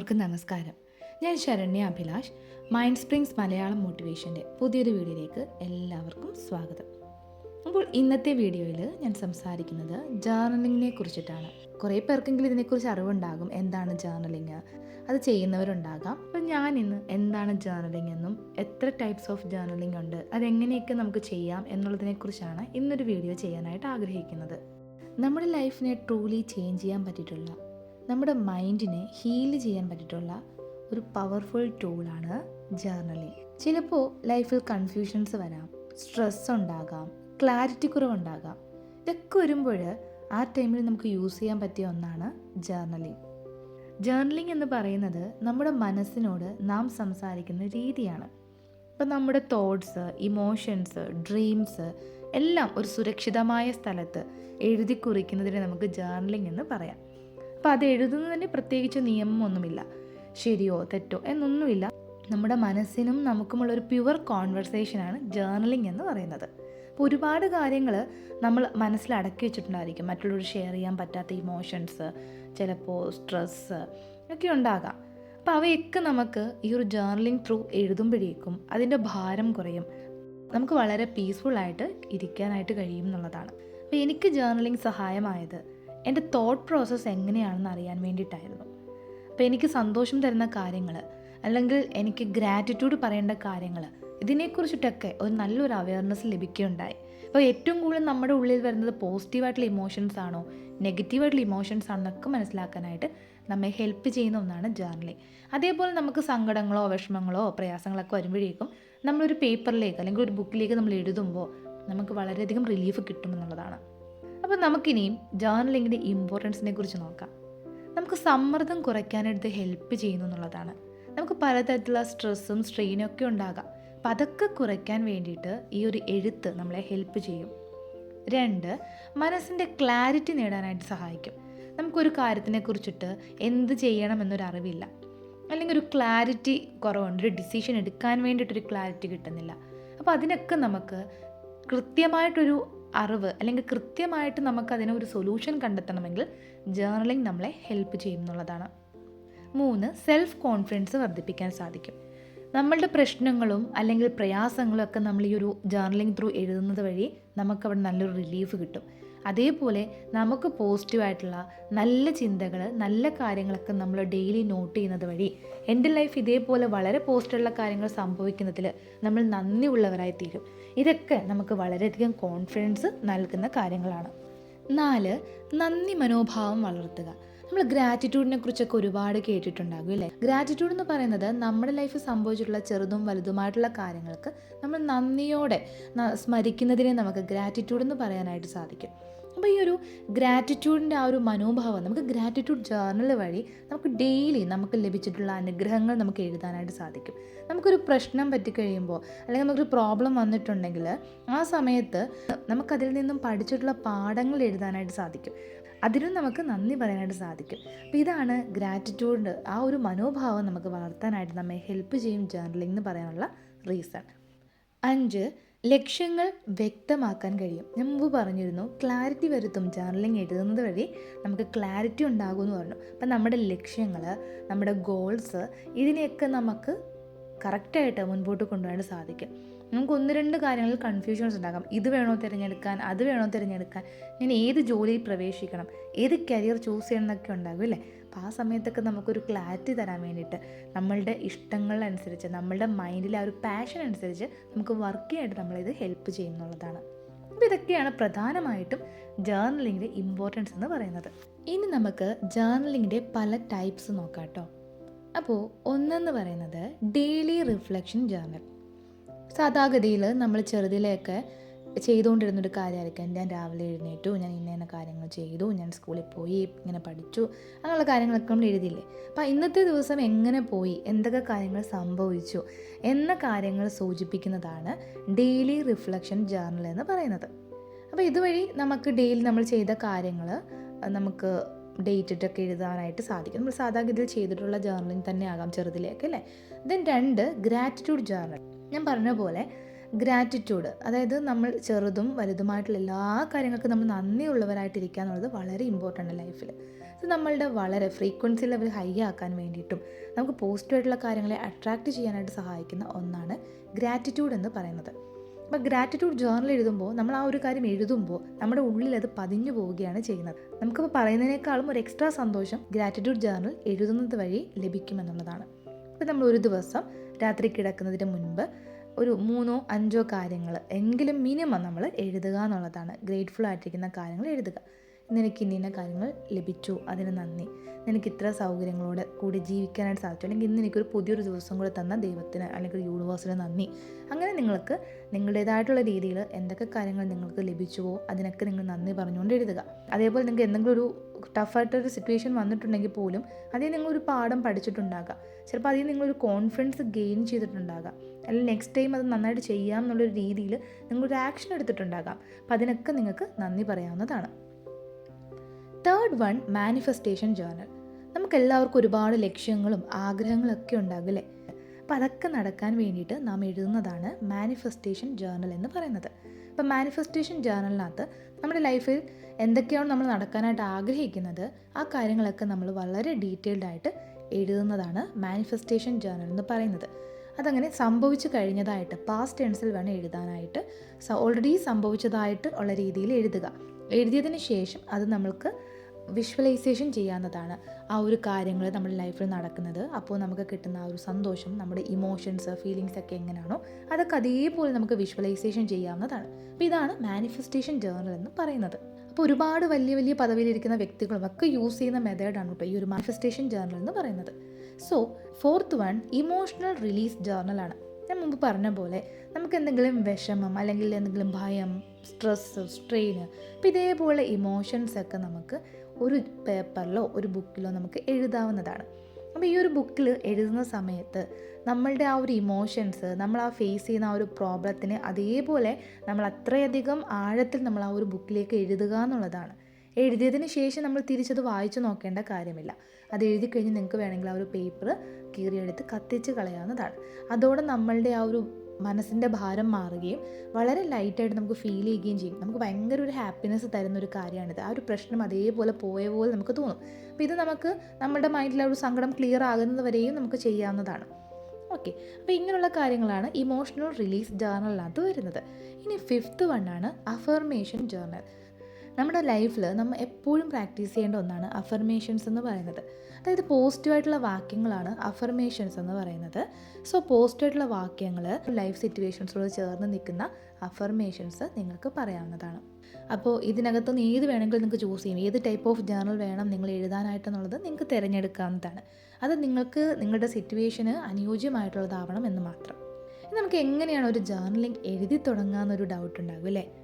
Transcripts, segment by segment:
എല്ലാവർക്കും നമസ്കാരം. ഞാൻ ശരണ്യ അഭിലാഷ് മൈൻഡ് സ്പ്രിങ്സ് മലയാളം മോട്ടിവേഷന്റെ പുതിയൊരു വീഡിയോയിലേക്ക് എല്ലാവർക്കും സ്വാഗതം. അപ്പോൾ ഇന്നത്തെ വീഡിയോയിൽ ഞാൻ സംസാരിക്കുന്നത് ജേർണലിങ്ങിനെ കുറിച്ചിട്ടാണ്. കുറേ പേർക്കെങ്കിലും ഇതിനെക്കുറിച്ച് അറിവുണ്ടാകും എന്താണ് ജേർണലിങ് അത് ചെയ്യുന്നവരുണ്ടാകാം. അപ്പോൾ ഞാൻ ഇന്ന് എന്താണ് ജേർണലിംഗ് എന്നും എത്ര ടൈപ്സ് ഓഫ് ജേർണലിംഗ് ഉണ്ട് അതെങ്ങനെയൊക്കെ നമുക്ക് ചെയ്യാം എന്നുള്ളതിനെക്കുറിച്ചാണ് ഇന്നൊരു വീഡിയോ ചെയ്യാനായിട്ട് ആഗ്രഹിക്കുന്നത്. നമ്മുടെ ലൈഫിനെ ട്രൂലി ചേഞ്ച് ചെയ്യാൻ പറ്റിയിട്ടുള്ള നമ്മുടെ മൈൻഡിനെ ഹീൽ ചെയ്യാൻ പറ്റിയിട്ടുള്ള ഒരു പവർഫുൾ ടൂളാണ് ജേർണലിംഗ്. ചിലപ്പോൾ ലൈഫിൽ കൺഫ്യൂഷൻസ് വരാം സ്ട്രെസ് ഉണ്ടാകാം ക്ലാരിറ്റി കുറവുണ്ടാകാം. ഇതൊക്കെ വരുമ്പോൾ ആ ടൈമിൽ നമുക്ക് യൂസ് ചെയ്യാൻ പറ്റിയ ഒന്നാണ് ജേർണലിംഗ്. ജേർണലിംഗ് എന്ന് പറയുന്നത് നമ്മുടെ മനസ്സിനോട് നാം സംസാരിക്കുന്ന രീതിയാണ്. ഇപ്പം നമ്മുടെ തോട്ട്സ് ഇമോഷൻസ് ഡ്രീംസ് എല്ലാം ഒരു സുരക്ഷിതമായ സ്ഥലത്ത് എഴുതി കുറിക്കുന്നതിനെ നമുക്ക് ജേർണലിംഗ് എന്ന് പറയാം. അപ്പോൾ അത് എഴുതുന്നതിന് പ്രത്യേകിച്ച് നിയമമൊന്നുമില്ല. ശരിയോ തെറ്റോ എന്നൊന്നുമില്ല. നമ്മുടെ മനസ്സിനും നമുക്കുമുള്ള ഒരു പ്യുവർ കോൺവെർസേഷനാണ് ജേർണലിംഗ് എന്ന് പറയുന്നത്. അപ്പോൾ ഒരുപാട് കാര്യങ്ങൾ നമ്മൾ മനസ്സിൽ അടക്കി വെച്ചിട്ടുണ്ടായിരിക്കും. മറ്റുള്ളവർ ഷെയർ ചെയ്യാൻ പറ്റാത്ത ഇമോഷൻസ് ചിലപ്പോൾ സ്ട്രെസ്സ് ഒക്കെ ഉണ്ടാകാം. അപ്പോൾ അവയൊക്കെ നമുക്ക് ഈ ഒരു ജേർണലിംഗ് ത്രൂ എഴുതുമ്പോഴേക്കും അതിന്റെ ഭാരം കുറയും. നമുക്ക് വളരെ പീസ്ഫുള്ളായിട്ട് ഇരിക്കാനായിട്ട് കഴിയും എന്നുള്ളതാണ്. അപ്പോൾ എനിക്ക് ജേർണലിംഗ് സഹായമായത് എന്റെ തോട്ട് പ്രോസസ്സ് എങ്ങനെയാണെന്ന് അറിയാൻ വേണ്ടിയിട്ടായിരുന്നു. അപ്പോൾ എനിക്ക് സന്തോഷം തരുന്ന കാര്യങ്ങൾ അല്ലെങ്കിൽ എനിക്ക് ഗ്രാറ്റിറ്റ്യൂഡ് പറയേണ്ട കാര്യങ്ങൾ ഇതിനെക്കുറിച്ചിട്ടൊക്കെ ഒരു നല്ലൊരു അവയർനെസ് ലഭിക്കുകയുണ്ടായി. അപ്പോൾ ഏറ്റവും കൂടുതൽ നമ്മുടെ ഉള്ളിൽ വരുന്നത് പോസിറ്റീവായിട്ടുള്ള ഇമോഷൻസ് ആണോ നെഗറ്റീവായിട്ടുള്ള ഇമോഷൻസ് ആണോ എന്നൊക്കെ മനസ്സിലാക്കാനായിട്ട് നമ്മെ ഹെൽപ്പ് ചെയ്യുന്ന ഒന്നാണ് ജേർണലി അതേപോലെ നമുക്ക് സങ്കടങ്ങളോ വിഷമങ്ങളോ പ്രയാസങ്ങളൊക്കെ വരുമ്പോഴേക്കും നമ്മളൊരു പേപ്പറിലേക്ക് അല്ലെങ്കിൽ ഒരു ബുക്കിലേക്ക് നമ്മൾ എഴുതുമ്പോൾ നമുക്ക് വളരെയധികം റിലീഫ് കിട്ടുമെന്നുള്ളതാണ് അപ്പോൾ നമുക്കിനിയും ജേർണലിങ്ങിന്റെ ഇമ്പോർട്ടൻസിനെ കുറിച്ച് നോക്കാം. നമുക്ക് സമ്മർദ്ദം കുറയ്ക്കാനായിട്ട് ഹെൽപ്പ് ചെയ്യുന്നു എന്നുള്ളതാണ്. നമുക്ക് പലതരത്തിലുള്ള സ്ട്രെസ്സും സ്ട്രെയിനും ഒക്കെ ഉണ്ടാകാം. അപ്പം അതൊക്കെ കുറയ്ക്കാൻ വേണ്ടിയിട്ട് ഈ ഒരു എഴുത്ത് നമ്മളെ ഹെൽപ്പ് ചെയ്യും. രണ്ട് മനസ്സിന്റെ ക്ലാരിറ്റി നേടാനായിട്ട് സഹായിക്കും. നമുക്കൊരു കാര്യത്തിനെ കുറിച്ചിട്ട് എന്ത് ചെയ്യണം എന്നൊരു അറിവില്ല. അല്ലെങ്കിൽ ഒരു ക്ലാരിറ്റി കുറവുണ്ട് ഒരു ഡിസിഷൻ എടുക്കാൻ വേണ്ടിയിട്ടൊരു ക്ലാരിറ്റി കിട്ടുന്നില്ല. അപ്പോൾ അതിനൊക്കെ നമുക്ക് കൃത്യമായിട്ടൊരു അറിവ് അല്ലെങ്കിൽ കൃത്യമായിട്ട് നമുക്ക് അതിന് ഒരു സൊല്യൂഷൻ കണ്ടെത്തണമെങ്കിൽ ജേർണലിംഗ് നമ്മളെ ഹെൽപ്പ് ചെയ്യും എന്നുള്ളതാണ്. മൂന്ന് സെൽഫ് കോൺഫിഡൻസ് വർദ്ധിപ്പിക്കാൻ സാധിക്കും. നമ്മളുടെ പ്രശ്നങ്ങളും അല്ലെങ്കിൽ പ്രയാസങ്ങളും ഒക്കെ നമ്മൾ ഈ ഒരു ജേർണലിംഗ് ത്രൂ എഴുതുന്നത് വഴി നമുക്ക് അവിടെ നല്ലൊരു റിലീഫ് കിട്ടും. അതേപോലെ നമുക്ക് പോസിറ്റീവായിട്ടുള്ള നല്ല ചിന്തകൾ നല്ല കാര്യങ്ങളൊക്കെ നമ്മൾ ഡെയിലി നോട്ട് ചെയ്യുന്നത് വഴി എന്റെ ലൈഫ് ഇതേപോലെ വളരെ പോസിറ്റീവുള്ള കാര്യങ്ങൾ സംഭവിക്കുന്നതിൽ നമ്മൾ നന്ദിയുള്ളവരായി തീരും. ഇതൊക്കെ നമുക്ക് വളരെയധികം കോൺഫിഡൻസ് നൽകുന്ന കാര്യങ്ങളാണ്. നാല് നന്ദി മനോഭാവം വളർത്തുക. നമ്മൾ ഗ്രാറ്റിറ്റ്യൂഡിനെ കുറിച്ചൊക്കെ ഒരുപാട് കേട്ടിട്ടുണ്ടാകും അല്ലേ? ഗ്രാറ്റിറ്റ്യൂഡ് എന്ന് പറയുന്നത് നമ്മുടെ ലൈഫിൽ സംഭവിച്ചിട്ടുള്ള ചെറുതും വലുതുമായിട്ടുള്ള കാര്യങ്ങൾക്ക് നമ്മൾ നന്ദിയോടെ സ്മരിക്കുന്നതിനെ നമുക്ക് ഗ്രാറ്റിറ്റ്യൂഡ് എന്ന് പറയാനായിട്ട് സാധിക്കും. അപ്പോൾ ഈ ഒരു ഗ്രാറ്റിറ്റ്യൂഡിന്റെ ആ ഒരു മനോഭാവം നമുക്ക് ഗ്രാറ്റിറ്റ്യൂഡ് ജേർണൽ വഴി നമുക്ക് ഡെയിലി നമുക്ക് ലഭിച്ചിട്ടുള്ള അനുഗ്രഹങ്ങൾ നമുക്ക് എഴുതാനായിട്ട് സാധിക്കും. നമുക്കൊരു പ്രശ്നം പറ്റിക്കഴിയുമ്പോൾ അല്ലെങ്കിൽ നമുക്കൊരു പ്രോബ്ലം വന്നിട്ടുണ്ടെങ്കിൽ ആ സമയത്ത് നമുക്കതിൽ നിന്നും പഠിച്ചിട്ടുള്ള പാഠങ്ങൾ എഴുതാനായിട്ട് സാധിക്കും. അതിനും നമുക്ക് നന്ദി പറയാനായിട്ട് സാധിക്കും. അപ്പോൾ ഇതാണ് ഗ്രാറ്റിറ്റ്യൂഡ് ആ ഒരു മനോഭാവം നമുക്ക് വളർത്താനായിട്ട് നമ്മെ ഹെൽപ്പ് ചെയ്യും ജേർണലിംഗ് എന്ന് പറയാനുള്ള റീസൺ അഞ്ച് ലക്ഷ്യങ്ങൾ വ്യക്തമാക്കാൻ കഴിയും. ഞാൻ മുമ്പ് പറഞ്ഞിരുന്നു ക്ലാരിറ്റി വരുത്തും ജേർണലിംഗ് എഴുതുന്നത് വഴി നമുക്ക് ക്ലാരിറ്റി ഉണ്ടാകുമെന്ന് പറഞ്ഞു. അപ്പം നമ്മുടെ ലക്ഷ്യങ്ങൾ നമ്മുടെ ഗോൾസ് ഇതിനെയൊക്കെ നമുക്ക് കറക്റ്റായിട്ട് മുൻപോട്ട് കൊണ്ടുപോകാൻ സാധിക്കും. നമുക്ക് ഒന്ന് രണ്ട് കാര്യങ്ങളിൽ കൺഫ്യൂഷൻസ് ഉണ്ടാകാം. ഇത് വേണോ തിരഞ്ഞെടുക്കാൻ? അത് വേണോ തിരഞ്ഞെടുക്കാൻ? ഞാൻ ഏത് ജോലിയിൽ പ്രവേശിക്കണം? ഏത് കരിയർ ചൂസ് ചെയ്യണം എന്നൊക്കെ ഉണ്ടാകും അല്ലേ? അപ്പോൾ ആ സമയത്തൊക്കെ നമുക്കൊരു ക്ലാരിറ്റി തരാൻ വേണ്ടിയിട്ട് നമ്മളുടെ ഇഷ്ടങ്ങളനുസരിച്ച് നമ്മളുടെ മൈൻഡിലെ ആ ഒരു പാഷൻ അനുസരിച്ച് നമുക്ക് വർക്ക് ചെയ്യാനായിട്ട് നമ്മളിത് ഹെൽപ്പ് ചെയ്യുന്നുള്ളതാണ് അപ്പോൾ ഇതൊക്കെയാണ് പ്രധാനമായിട്ടും ജേർണലിങ്ങിന്റെ ഇമ്പോർട്ടൻസ് എന്ന് പറയുന്നത്. ഇനി നമുക്ക് ജേർണലിങ്ങിന്റെ പല ടൈപ്സ് നോക്കാം കേട്ടോ. അപ്പോൾ ഒന്നെന്ന് പറയുന്നത് ഡെയിലി റിഫ്ലക്ഷൻ ജേർണൽ. സാധാഗതിയിൽ നമ്മൾ ചെറുതിലെയൊക്കെ ചെയ്തുകൊണ്ടിരുന്നൊരു കാര്യമായിരിക്കും. ഞാൻ രാവിലെ എഴുന്നേറ്റു ഞാൻ ഇന്ന ഇന്ന കാര്യങ്ങൾ ചെയ്തു ഞാൻ സ്കൂളിൽ പോയി ഇങ്ങനെ പഠിച്ചു അങ്ങനെയുള്ള കാര്യങ്ങളൊക്കെ നമ്മൾ എഴുതിയില്ലേ? അപ്പോൾ ഇന്നത്തെ ദിവസം എങ്ങനെ പോയി? എന്തൊക്കെ കാര്യങ്ങൾ സംഭവിച്ചു? എന്ന കാര്യങ്ങൾ സൂചിപ്പിക്കുന്നതാണ് ഡെയിലി റിഫ്ലക്ഷൻ ജേർണൽ എന്ന് പറയുന്നത്. അപ്പോൾ ഇതുവഴി നമുക്ക് ഡെയിലി നമ്മൾ ചെയ്ത കാര്യങ്ങൾ നമുക്ക് ഡേറ്റ് ഇട്ടൊക്കെ എഴുതാനായിട്ട് സാധിക്കും. നമ്മൾ സാധാഗതിയിൽ ചെയ്തിട്ടുള്ള ജേർണലിംഗ് തന്നെ ആകാം ചെറുതിലേക്ക് അല്ലേ? ദെൻ രണ്ട് ഗ്രാറ്റിറ്റ്യൂഡ് ജേർണൽ ഞാൻ പറഞ്ഞ പോലെ ഗ്രാറ്റിറ്റ്യൂഡ് അതായത് നമ്മൾ ചെറുതും വലുതുമായിട്ടുള്ള എല്ലാ കാര്യങ്ങൾക്കും നമ്മൾ നന്ദിയുള്ളവരായിട്ടിരിക്കുക എന്നുള്ളത് വളരെ ഇമ്പോർട്ടന്റ് ലൈഫിൽ ഇത് നമ്മളുടെ വളരെ ഫ്രീക്വൻസി ലെവൽ ഹൈ ആക്കാൻ വേണ്ടിയിട്ടും നമുക്ക് പോസിറ്റീവായിട്ടുള്ള കാര്യങ്ങളെ അട്രാക്റ്റ് ചെയ്യാനായിട്ട് സഹായിക്കുന്ന ഒന്നാണ് ഗ്രാറ്റിറ്റ്യൂഡ് എന്ന് പറയുന്നത്. അപ്പോൾ ഗ്രാറ്റിറ്റ്യൂഡ് ജേർണൽ എഴുതുമ്പോൾ നമ്മൾ ആ ഒരു കാര്യം എഴുതുമ്പോൾ നമ്മുടെ ഉള്ളിൽ അത് പതിഞ്ഞു പോവുകയാണ് ചെയ്യുന്നത്. നമുക്കിപ്പോൾ പറയുന്നതിനേക്കാളും ഒരു എക്സ്ട്രാ സന്തോഷം ഗ്രാറ്റിറ്റ്യൂഡ് ജേർണൽ എഴുതുന്നത് വഴി ലഭിക്കുമെന്നുള്ളതാണ്. ഇപ്പോൾ നമ്മൾ ഒരു ദിവസം രാത്രി കിടക്കുന്നതിന് മുൻപ് ഒരു മൂന്നോ അഞ്ചോ കാര്യങ്ങൾ. എങ്കിലും മിനിമം നമ്മൾ എഴുതുക എന്നുള്ളതാണ്. ഗ്രേറ്റ്ഫുൾ ആയിട്ടിരിക്കുന്ന കാര്യങ്ങൾ എഴുതുക. നിനക്ക് ഇന്ന കാര്യങ്ങൾ ലഭിച്ചു. അതിന് നന്ദി. നിനക്ക് ഇത്ര സൗകര്യങ്ങളോടെ കൂടി ജീവിക്കാനായിട്ട് സാധിച്ചു. അല്ലെങ്കിൽ ഇന്ന് എനിക്കൊരു പുതിയൊരു ദിവസം കൂടെ തന്ന ദൈവത്തിന് അല്ലെങ്കിൽ യൂണിവേഴ്സിന് നന്ദി. അങ്ങനെ നിങ്ങൾക്ക് നിങ്ങളുടേതായിട്ടുള്ള രീതിയിൽ എന്തൊക്കെ കാര്യങ്ങൾ നിങ്ങൾക്ക് ലഭിച്ചുവോ അതിനൊക്കെ നിങ്ങൾ നന്ദി പറഞ്ഞുകൊണ്ട് എഴുതുക. അതേപോലെ നിങ്ങൾക്ക് എന്തെങ്കിലും ഒരു ടഫായിട്ടൊരു സിറ്റുവേഷൻ വന്നിട്ടുണ്ടെങ്കിൽ പോലും അതിൽ നിങ്ങളൊരു പാഠം പഠിച്ചിട്ടുണ്ടാകാം. ചിലപ്പോൾ അതിൽ നിങ്ങളൊരു കോൺഫിഡൻസ് ഗെയിൻ ചെയ്തിട്ടുണ്ടാകാം. അല്ലെങ്കിൽ നെക്സ്റ്റ് ടൈം അത് നന്നായിട്ട് ചെയ്യാം എന്നുള്ളൊരു രീതിയിൽ നിങ്ങളൊരു ആക്ഷൻ എടുത്തിട്ടുണ്ടാകാം. അപ്പം അതിനൊക്കെ നിങ്ങൾക്ക് നന്ദി പറയാവുന്നതാണ്. തേർഡ് വൺ മാനിഫെസ്റ്റേഷൻ ജേർണൽ നമുക്ക് എല്ലാവർക്കും ഒരുപാട് ലക്ഷ്യങ്ങളും ആഗ്രഹങ്ങളൊക്കെ ഉണ്ടാകില്ലേ അപ്പോൾ അതൊക്കെ നടക്കാൻ വേണ്ടിയിട്ട് നാം എഴുതുന്നതാണ് മാനിഫെസ്റ്റേഷൻ ജേർണൽ എന്ന് പറയുന്നത്. അപ്പോൾ മാനിഫെസ്റ്റേഷൻ ജേർണലിനകത്ത് നമ്മുടെ ലൈഫിൽ എന്തൊക്കെയാണ് നമ്മൾ നടക്കാനായിട്ട് ആഗ്രഹിക്കുന്നത്? ആ കാര്യങ്ങളൊക്കെ നമ്മൾ വളരെ ഡീറ്റെയിൽഡ് ആയിട്ട് എഴുതുന്നതാണ് മാനിഫെസ്റ്റേഷൻ ജേർണൽ എന്ന് പറയുന്നത്. അതങ്ങനെ സംഭവിച്ചു കഴിഞ്ഞതായിട്ട് പാസ്റ്റ് ടെൻസിൽ വേണം എഴുതാനായിട്ട്. ഓൾറെഡി സംഭവിച്ചതായിട്ട് ഉള്ള രീതിയിൽ എഴുതുക. എഴുതിയതിന് ശേഷം അത് നമ്മൾക്ക് വിഷ്വലൈസേഷൻ ചെയ്യാവുന്നതാണ്. ആ ഒരു കാര്യങ്ങൾ നമ്മുടെ ലൈഫിൽ നടക്കുന്നത് അപ്പോൾ നമുക്ക് കിട്ടുന്ന ആ ഒരു സന്തോഷം നമ്മുടെ ഇമോഷൻസ് ഫീലിങ്സ് ഒക്കെ എങ്ങനെയാണോ അതൊക്കെ അതേപോലെ നമുക്ക് വിഷ്വലൈസേഷൻ ചെയ്യാവുന്നതാണ്. അപ്പോൾ ഇതാണ് മാനിഫെസ്റ്റേഷൻ ജേർണൽ എന്ന് പറയുന്നത്. അപ്പോൾ ഒരുപാട് വലിയ വലിയ പദവിയിലിരിക്കുന്ന വ്യക്തികളും ഒക്കെ യൂസ് ചെയ്യുന്ന മെത്തേഡാണ് കേട്ടോ ഈ ഒരു മാനിഫെസ്റ്റേഷൻ ജേർണൽ എന്ന് പറയുന്നത്. So fourth one emotional release ജേർണലാണ് ഞാൻ മുമ്പ് പറഞ്ഞ പോലെ നമുക്ക് എന്തെങ്കിലും വിഷമം അല്ലെങ്കിൽ എന്തെങ്കിലും ഭയം സ്ട്രെസ് സ്ട്രെയിന് അപ്പോൾ ഇതേപോലെ ഇമോഷൻസ് ഒക്കെ നമുക്ക് ഒരു പേപ്പറിലോ ഒരു ബുക്കിലോ നമുക്ക് എഴുതാവുന്നതാണ്. അപ്പോൾ ഈ ഒരു ബുക്കിൽ എഴുതുന്ന സമയത്ത് നമ്മളുടെ ആ ഒരു ഇമോഷൻസ് നമ്മൾ ആ ഫേസ് ചെയ്യുന്ന ആ ഒരു പ്രോബ്ലത്തിന് അതേപോലെ നമ്മൾ അത്രയധികം ആഴത്തിൽ നമ്മൾ ആ ഒരു ബുക്കിലേക്ക് എഴുതുക എന്നുള്ളതാണ്. എഴുതിയതിന് ശേഷം നമ്മൾ തിരിച്ചത് വായിച്ചു നോക്കേണ്ട കാര്യമില്ല. അത് എഴുതി കഴിഞ്ഞ് നിങ്ങൾക്ക് വേണമെങ്കിൽ ആ ഒരു പേപ്പർ കീറിയെടുത്ത് കത്തിച്ച് കളയാവുന്നതാണ്. അതോടെ നമ്മളുടെ ആ ഒരു മനസ്സിന്റെ ഭാരം മാറുകയും വളരെ ലൈറ്റായിട്ട് നമുക്ക് ഫീൽ ചെയ്യുകയും ചെയ്യും. നമുക്ക് ഭയങ്കര ഒരു ഹാപ്പിനെസ് തരുന്ന ഒരു കാര്യമാണിത്. ആ ഒരു പ്രശ്നം അതേപോലെ പോയ പോലെ നമുക്ക് തോന്നും. അപ്പോൾ ഇത് നമുക്ക് നമ്മുടെ മൈൻഡിലെ ഒരു സങ്കടം ക്ലിയർ ആകുന്നത് വരെയും നമുക്ക് ചെയ്യാവുന്നതാണ്. ഓക്കെ അപ്പോൾ ഇങ്ങനെയുള്ള കാര്യങ്ങളാണ് ഇമോഷണൽ റിലീസ് ജേർണലിനകത്ത് വരുന്നത്. ഇനി ഫിഫ്ത്ത് വണ്ണാണ് അഫർമേഷൻ ജേർണൽ നമ്മുടെ ലൈഫിൽ നമ്മൾ എപ്പോഴും പ്രാക്ടീസ് ചെയ്യേണ്ട ഒന്നാണ് അഫർമേഷൻസ് എന്ന് പറയുന്നത്. അതായത് പോസിറ്റീവായിട്ടുള്ള വാക്യങ്ങളാണ് അഫർമേഷൻസ് എന്ന് പറയുന്നത്. സോ പോസിറ്റീവായിട്ടുള്ള വാക്യങ്ങൾ ലൈഫ് സിറ്റുവേഷൻസിനോട് ചേർന്ന് നിൽക്കുന്ന അഫർമേഷൻസ് നിങ്ങൾക്ക് പറയാവുന്നതാണ്. അപ്പോൾ ഇതിനകത്തുനിന്ന് ഏത് വേണമെങ്കിലും നിങ്ങൾക്ക് ചൂസ് ചെയ്യും. ഏത് ടൈപ്പ് ഓഫ് ജേർണൽ വേണം നിങ്ങൾ എഴുതാനായിട്ടെന്നുള്ളത് നിങ്ങൾക്ക് തിരഞ്ഞെടുക്കാവുന്നതാണ്. അത് നിങ്ങൾക്ക് നിങ്ങളുടെ സിറ്റുവേഷന് അനുയോജ്യമായിട്ടുള്ളതാവണം എന്ന് മാത്രം. നമുക്ക് എങ്ങനെയാണ് ഒരു ജേർണലിംഗ് എഴുതി തുടങ്ങാമെന്നൊരു ഡൗട്ട് ഉണ്ടാകും അല്ലേ?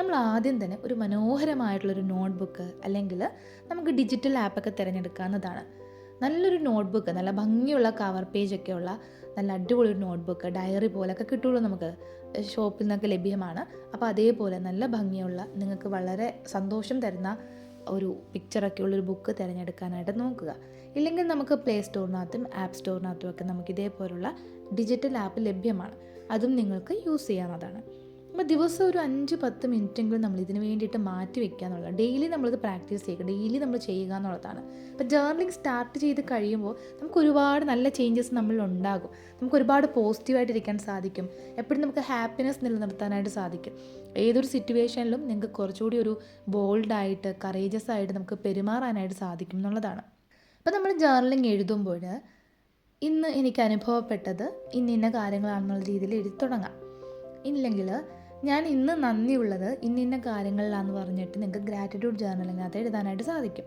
നമ്മൾ ആദ്യം തന്നെ ഒരു മനോഹരമായിട്ടുള്ളൊരു നോട്ട്ബുക്ക് അല്ലെങ്കിൽ നമുക്ക് ഡിജിറ്റൽ ആപ്പൊക്കെ തിരഞ്ഞെടുക്കാവുന്നതാണ്. നല്ലൊരു നോട്ട്ബുക്ക് നല്ല ഭംഗിയുള്ള കവർ പേജൊക്കെ ഉള്ള നല്ല അടിപൊളി ഒരു നോട്ട്ബുക്ക് ഡയറി പോലൊക്കെ കിട്ടുള്ളൂ നമുക്ക് ഷോപ്പിൽ നിന്നൊക്കെ ലഭ്യമാണ്. അപ്പോൾ അതേപോലെ നല്ല ഭംഗിയുള്ള നിങ്ങൾക്ക് വളരെ സന്തോഷം തരുന്ന ഒരു പിക്ചറൊക്കെ ഉള്ളൊരു ബുക്ക് തിരഞ്ഞെടുക്കാനായിട്ട് നോക്കുക. ഇല്ലെങ്കിൽ നമുക്ക് പ്ലേ സ്റ്റോറിനകത്തും ആപ്പ് സ്റ്റോറിനകത്തും ഒക്കെ നമുക്ക് ഇതേപോലുള്ള ഡിജിറ്റൽ ആപ്പ് ലഭ്യമാണ്. അതും നിങ്ങൾക്ക് യൂസ് ചെയ്യാവുന്നതാണ്. അപ്പോൾ ദിവസം ഒരു അഞ്ച് പത്ത് മിനിറ്റെങ്കിലും നമ്മൾ ഇതിന് വേണ്ടിയിട്ട് മാറ്റി വെക്കുക എന്നുള്ളത് ഡെയിലി നമ്മളിത് പ്രാക്ടീസ് ചെയ്യുക ഡെയിലി നമ്മൾ ചെയ്യുക എന്നുള്ളതാണ്. അപ്പോൾ ജേർണലിങ് സ്റ്റാർട്ട് ചെയ്ത് കഴിയുമ്പോൾ നമുക്ക് ഒരുപാട് നല്ല ചേഞ്ചസ് നമ്മളിൽ ഉണ്ടാകും. നമുക്ക് ഒരുപാട് പോസിറ്റീവായിട്ടിരിക്കാൻ സാധിക്കും. എപ്പോഴും നമുക്ക് ഹാപ്പിനെസ് നിലനിർത്താനായിട്ട് സാധിക്കും. ഏതൊരു സിറ്റുവേഷനിലും നിങ്ങൾക്ക് കുറച്ചുകൂടി ഒരു ബോൾഡായിട്ട് കറേജസ് ആയിട്ട് നമുക്ക് പെരുമാറാനായിട്ട് സാധിക്കും എന്നുള്ളതാണ്. അപ്പോൾ നമ്മൾ ജേർണലിങ് എഴുതുമ്പോൾ ഇന്ന് എനിക്ക് അനുഭവപ്പെട്ടത് ഇന്ന ഇന്ന കാര്യങ്ങളാണെന്നുള്ള രീതിയിൽ എഴുതി തുടങ്ങാം. ഇല്ലെങ്കിൽ ഞാൻ ഇന്ന് നന്ദിയുള്ളത് ഇന്ന ഇന്ന കാര്യങ്ങളിലാണെന്ന് പറഞ്ഞിട്ട് നിങ്ങൾക്ക് ഗ്രാറ്റിറ്റ്യൂഡ് ജേർണലിനകത്ത് എഴുതാനായിട്ട് സാധിക്കും.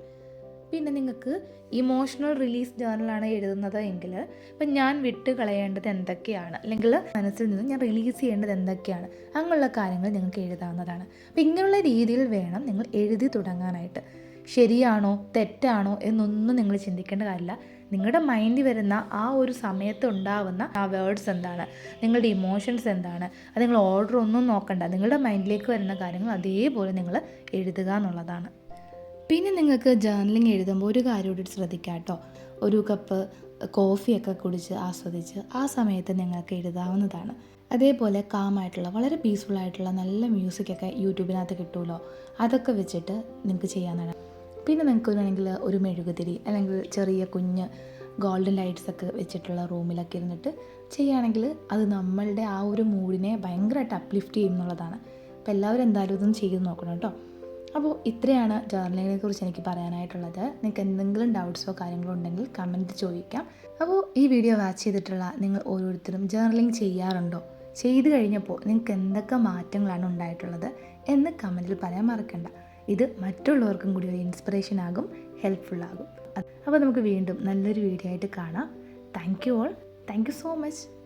പിന്നെ നിങ്ങൾക്ക് ഇമോഷണൽ റിലീസ് ജേർണലാണ് എഴുതുന്നത് എങ്കിൽ ഇപ്പം ഞാൻ വിട്ട് കളയേണ്ടത് എന്തൊക്കെയാണ്? അല്ലെങ്കിൽ മനസ്സിൽ നിന്ന് ഞാൻ റിലീസ് ചെയ്യേണ്ടത് എന്തൊക്കെയാണ്? അങ്ങനെയുള്ള കാര്യങ്ങൾ നിങ്ങൾക്ക് എഴുതാവുന്നതാണ്. അപ്പം ഇങ്ങനെയുള്ള രീതിയിൽ വേണം നിങ്ങൾ എഴുതി തുടങ്ങാനായിട്ട്. ശരിയാണോ? തെറ്റാണോ? എന്നൊന്നും നിങ്ങൾ ചിന്തിക്കേണ്ട കാര്യമില്ല. നിങ്ങളുടെ മൈൻഡിൽ വരുന്ന ആ ഒരു സമയത്ത് ഉണ്ടാവുന്ന ആ വേർഡ്സ് എന്താണ്? നിങ്ങളുടെ ഇമോഷൻസ് എന്താണ്? അത് നിങ്ങൾ ഓർഡർ ഒന്നും നോക്കണ്ട. നിങ്ങളുടെ മൈൻഡിലേക്ക് വരുന്ന കാര്യങ്ങൾ അതേപോലെ നിങ്ങൾ എഴുതുക എന്നുള്ളതാണ്. പിന്നെ നിങ്ങൾക്ക് ജേർണലിംഗ് എഴുതുമ്പോൾ ഒരു കാര്യം കൂടി ശ്രദ്ധിക്കാം കേട്ടോ ഒരു കപ്പ് കോഫിയൊക്കെ കുടിച്ച് ആസ്വദിച്ച് ആ സമയത്ത് നിങ്ങൾക്ക് എഴുതാവുന്നതാണ്. അതേപോലെ കാമായിട്ടുള്ള വളരെ പീസ്ഫുൾ ആയിട്ടുള്ള നല്ല മ്യൂസിക്കൊക്കെ യൂട്യൂബിനകത്ത് കിട്ടുമല്ലോ അതൊക്കെ വെച്ചിട്ട് നിങ്ങൾക്ക് ചെയ്യാവുന്നതാണ്. പിന്നെ നിങ്ങൾക്ക് വേണമെങ്കിൽ ഒരു മെഴുകുതിരി അല്ലെങ്കിൽ ചെറിയ കുഞ്ഞ് ഗോൾഡൻ ലൈറ്റ്സ് ഒക്കെ വെച്ചിട്ടുള്ള റൂമിലൊക്കെ ഇരുന്നിട്ട് ചെയ്യുകയാണെങ്കിൽ അത് നമ്മളുടെ ആ ഒരു മൂഡിനെ ഭയങ്കരമായിട്ട് അപ്ലിഫ്റ്റ് ചെയ്യും എന്നുള്ളതാണ്. അപ്പോൾ എല്ലാവരും എന്തായാലും ഇതൊന്നും ചെയ്ത് നോക്കണം കേട്ടോ. അപ്പോൾ ഇത്രയാണ് ജേർണലിനെ കുറിച്ച് എനിക്ക് പറയാനായിട്ടുള്ളത്. നിങ്ങൾക്ക് എന്തെങ്കിലും ഡൗട്ട്സോ കാര്യങ്ങളോ ഉണ്ടെങ്കിൽ കമന്റ് ചോദിക്കാം. അപ്പോൾ ഈ വീഡിയോ വാച്ച് ചെയ്തിട്ടുള്ള നിങ്ങൾ ഓരോരുത്തരും ജേർണലിങ് ചെയ്യാറുണ്ടോ? ചെയ്തു കഴിഞ്ഞപ്പോൾ നിങ്ങൾക്ക് എന്തൊക്കെ മാറ്റങ്ങളാണ് ഉണ്ടായിട്ടുള്ളത് എന്ന് കമന്റിൽ പറയാൻ മറക്കണ്ട. ഇത് മറ്റുള്ളവർക്കും കൂടി ഒരു ഇൻസ്പിറേഷൻ ആകും ഹെൽപ്ഫുൾ ആകും. അപ്പോൾ നമുക്ക് വീണ്ടും നല്ലൊരു വീഡിയോ ആയിട്ട് കാണാം. Thank you all thank you so much